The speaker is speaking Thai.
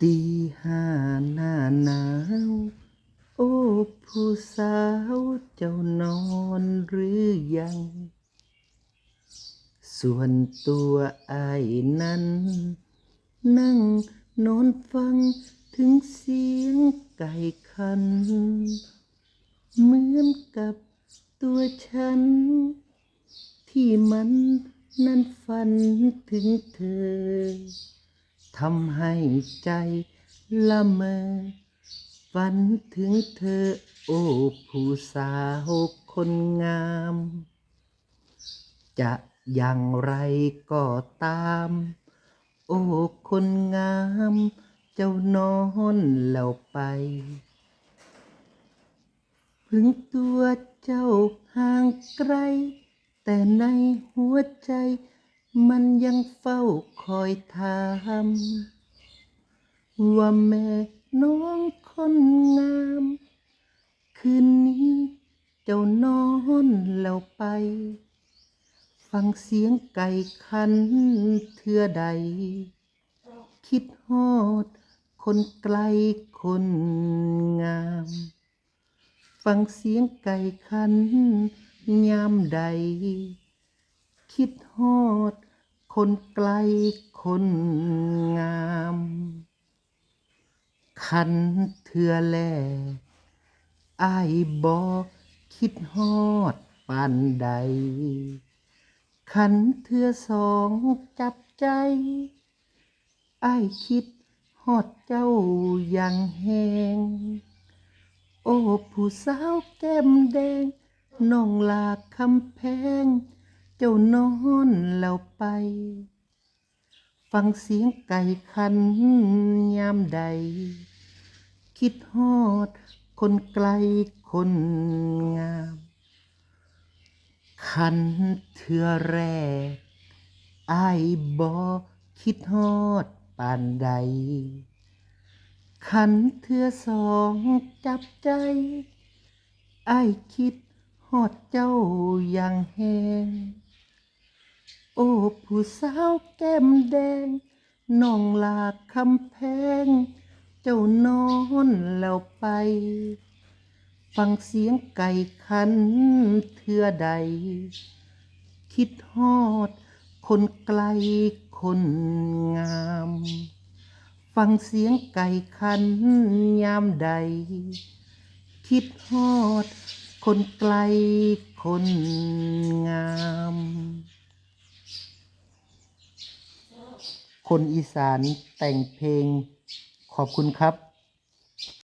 ตีห้าหน้าหนาว โอ้ผู้สาวเจ้านอนหรือยัง ส่วนตัวไอายนั้น นั่งนอนฟังถึงเสียงไก่คัน เหมือนกับตัวฉัน ที่มันนั้นฝันถึงเธอ ทำให้ใจละเมอฝันถึงเธอ โอ้ผู้สาวคนงาม จะอย่างไรก็ตาม โอ้คนงาม เจ้านอนแล้วไปถึงตัวเจ้าห่างไกล แต่ในหัวใจ มันยังเฝ้าคอยถามว่าแม่น้องคนงาม คืนนี้เจ้านอนแล้วไป ฟังเสียงไก่คันเทื่อใด คิดฮอด คนไกลคนงาม ฟังเสียงไก่คันยามใด คิดฮอด คนไกลคนงามคันเทื่อแลอายบอคิดฮอดปานใดคันเทื่อสองจับใจอายคิดฮอดเจ้าอย่างแหงโอ้ผู้สาวแก้มแดงน้องลาคำแพง เจ้านอนแล้วไป ฟังเสียงไก่คันยามใด คิดฮอด คนไกลคนงาม คันเทื่อแรกอายบ่คิดฮอดปานใดคันเทื่อสองจับใจอายคิดฮอดเจ้าอย่างแหง โอ้ผู้สาวแก้มแดงน้องลาคำแพง เจ้านอนแล้วไป ฟังเสียงไก่คันเทื่อใด คิดฮอด คนไกลคนงาม ฟังเสียงไก่คันยามใด คิดฮอด คนไกลคนงาม คนอีสานแต่งเพลงขอบคุณครับ